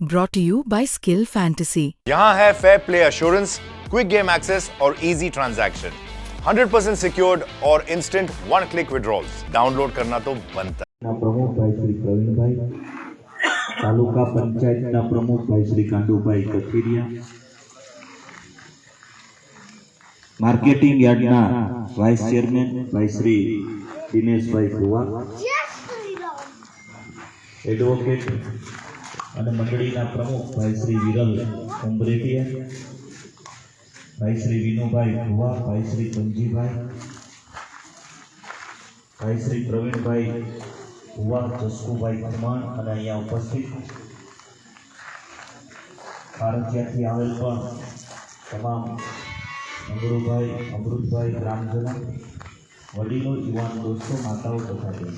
brought to you by Skill Fantasy. यहाँ है fair play assurance quick game access और easy transaction 100% secured और instant one click withdrawals download करना तो बनता है ના પ્રમુખભાઈ શ્રી પ્રવીણભાઈ તાલુકા પંચાયતના પ્રમુખભાઈ શ્રી કાંડુભાઈ કથિરિયા માર્કેટિંગ યાર્ડના વાઇસ ચેરમેન ભાઈ શ્રી દિનેશભાઈ ફુવા એડવોકેટ અને મંડળીના પ્રમુખ ભાઈ શ્રી વિરલ ઉમરેટિયા ભાઈ શ્રી વિનુભાઈ ભુવા, ભાઈ શ્રી પંજીભાઈ ભાઈ શ્રી પ્રવીણભાઈ ભુવા, જસકુભાઈ ખમાણ અને અહીંયા ઉપસ્થિત કારંજિયાથી આવેલ પણ તમામ અમરુભાઈ અમૃતભાઈ, ગ્રામજનો, વડીલો, યુવાન દોસ્તો, માતાઓ તથા બહેનો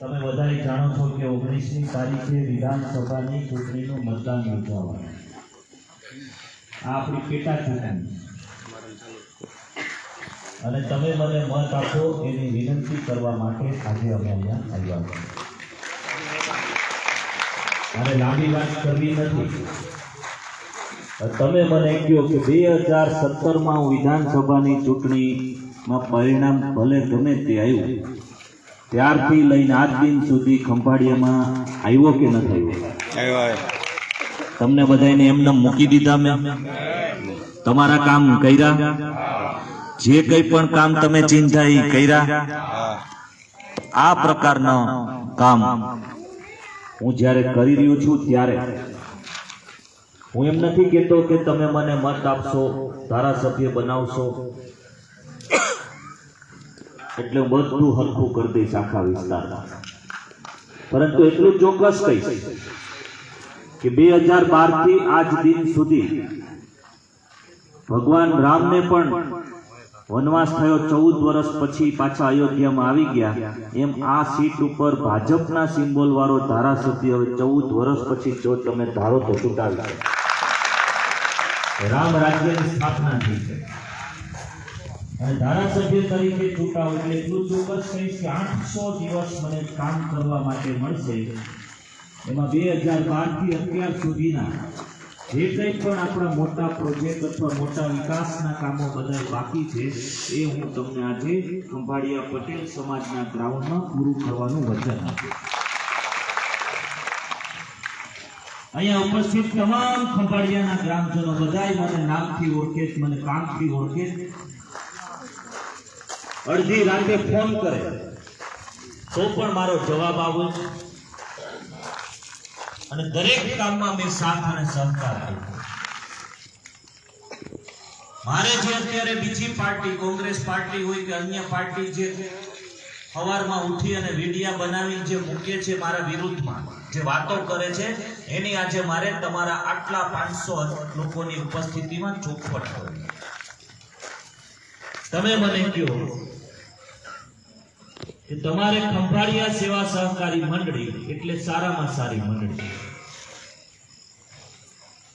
તમે બધાએ જાણો છો કે ઓગણીસમી તારીખે વિધાનસભાની ચૂંટણીનું મતદાન યોજાવાનું. આ આપણી પેટા ચૂંટણી. અને તમે મને મત આપો એની વિનંતી કરવા માટે આજે અમે અહીંયા આવ્યા છીએ. અને લાંબી વાત કરવી નથી. તમે મને કહો કે બે હજાર સત્તરમાં વિધાનસભાની ચૂંટણીમાં પરિણામ ભલે ગમે તે આવ્યું ત્યારથી લઈને આજ દિન સુધી ખંભાળિયામાં આવ્યો કે નથી થયો? તમને બધાને એમને મૂકી દીધા મેં. તમારા કામ કર્યા. જે કંઈ પણ કામ તમે ચિંતા એ કર્યા. આ પ્રકારનો કામ હું જ્યારે કરી રહ્યો છું ત્યારે. હું એમ નથી કહેતો કે તમે મને મત આપશો, ધારાસભ્ય બનાવશો. એટલે બધું હરખું કરી દઈશ આખા વિસ્તારમાં. પરંતુ એટલું ચોક્કસ કહીશ કે બે હજાર બારથી આજ દિન સુધી ભગવાન રામને પણ વનવાસ થયો ચૌદ વર્ષ પછી પાછા અયોધ્યામાં આવી ગયા. એમ આ સીટ ઉપર ભાજપના સિમ્બોલ વાળો ધારાસભ્ય હવે ચૌદ વર્ષ પછી જો તમે ધારો તો ચૂંટાવી રામ રાજ્યની સ્થાપના થઈ છે. ધારાસભ્ય તરીકે ચૂંટાવ એટલે એટલું ચોક્કસ કહીશ કે આઠસો દિવસ મને કામ કરવા માટે મળશે. એમાં બે હજાર બારથી અત્યાર સુધીના જે કંઈ પણ આપણા મોટા પ્રોજેક્ટ અથવા મોટા વિકાસના કામો બધા બાકી છે, એ હું તમને આજે ખંભાળિયા પટેલ સમાજના ગ્રાઉન્ડમાં પૂરું કરવાનું વચન આપું અહીંયા ઉપસ્થિત તમામ ખંભાળિયાના ગ્રામજનો બધાય મને નામથી ઓળખે મને કામથી ઓળખે અડધી રાતે ફોન કરે. તો પણ મારો જવાબ આવે. અને દરેક કામમાં મેં સાથ અને સહકાર આપ્યો. મારે જે અત્યારે બીજી પાર્ટી, કોંગ્રેસ પાર્ટી હોય કે અન્ય પાર્ટી જે સવારમાં ઉઠી અને વિડિયા બનાવી જે મૂકે છે મારા વિરુદ્ધમાં, જે વાતો કરે છે, એની આજે મારે તમારા આટલા પાંચસો લોકોની ઉપસ્થિતિમાં ચોખવટ કરવી. તમે મને કહો કે તમારે ખંભાળિયા સેવા સહકારી મંડળી એટલે સારામાં સારી મંડળી.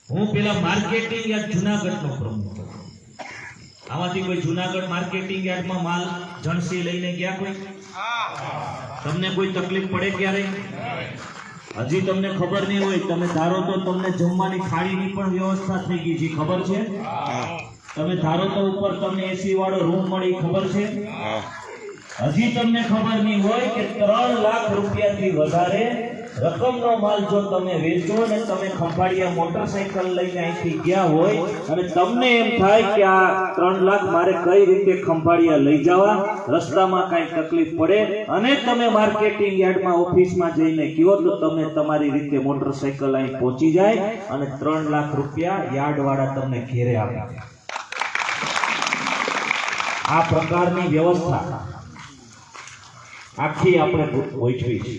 હું પેલા માર્કેટિંગ યાર્ડ જુનાગઢનો પ્રમુખ હતો. આમાંથી કોઈ જુનાગઢ માર્કેટિંગ યાર્ડમાં માલ જણસી લઈને ગયા કોઈ? તમને કોઈ તકલીફ પડે ક્યારે? હજી તમને ખબર નહીં હોય, તમે ધારો તો તમને જમવાની થાળીની પણ વ્યવસ્થા થઈ ગઈ છે, ખબર છે? તમે ધારો તો ઉપર તમને એસી વાળો રૂમ મળી ખબર છે? હજી તમને ખબર નહીં હોય કે ત્રણ લાખ રૂપિયાથી વધારે રકમનો માલ જો તમે વેચો ને તમે ખંભાળિયા મોટરસાયકલ લઈને અહીંથી ગયા હોય અને તમને એમ થાય કે આ ત્રણ લાખ મારે કઈ રીતે ખંભાળિયા લઈ જવા? રસ્તામાં કાંઈ તકલીફ પડે? અને તમે માર્કેટિંગ યાર્ડમાં ઓફિસમાં જઈને કહો તો તમે તમારી રીતે મોટરસાયકલ અહીં પહોંચી જાય અને ત્રણ લાખ રૂપિયા યાર્ડવાળા તમને ઘેરે આપે. આ પ્રકારની વ્યવસ્થા આખી આપણે ગોઠવી છે.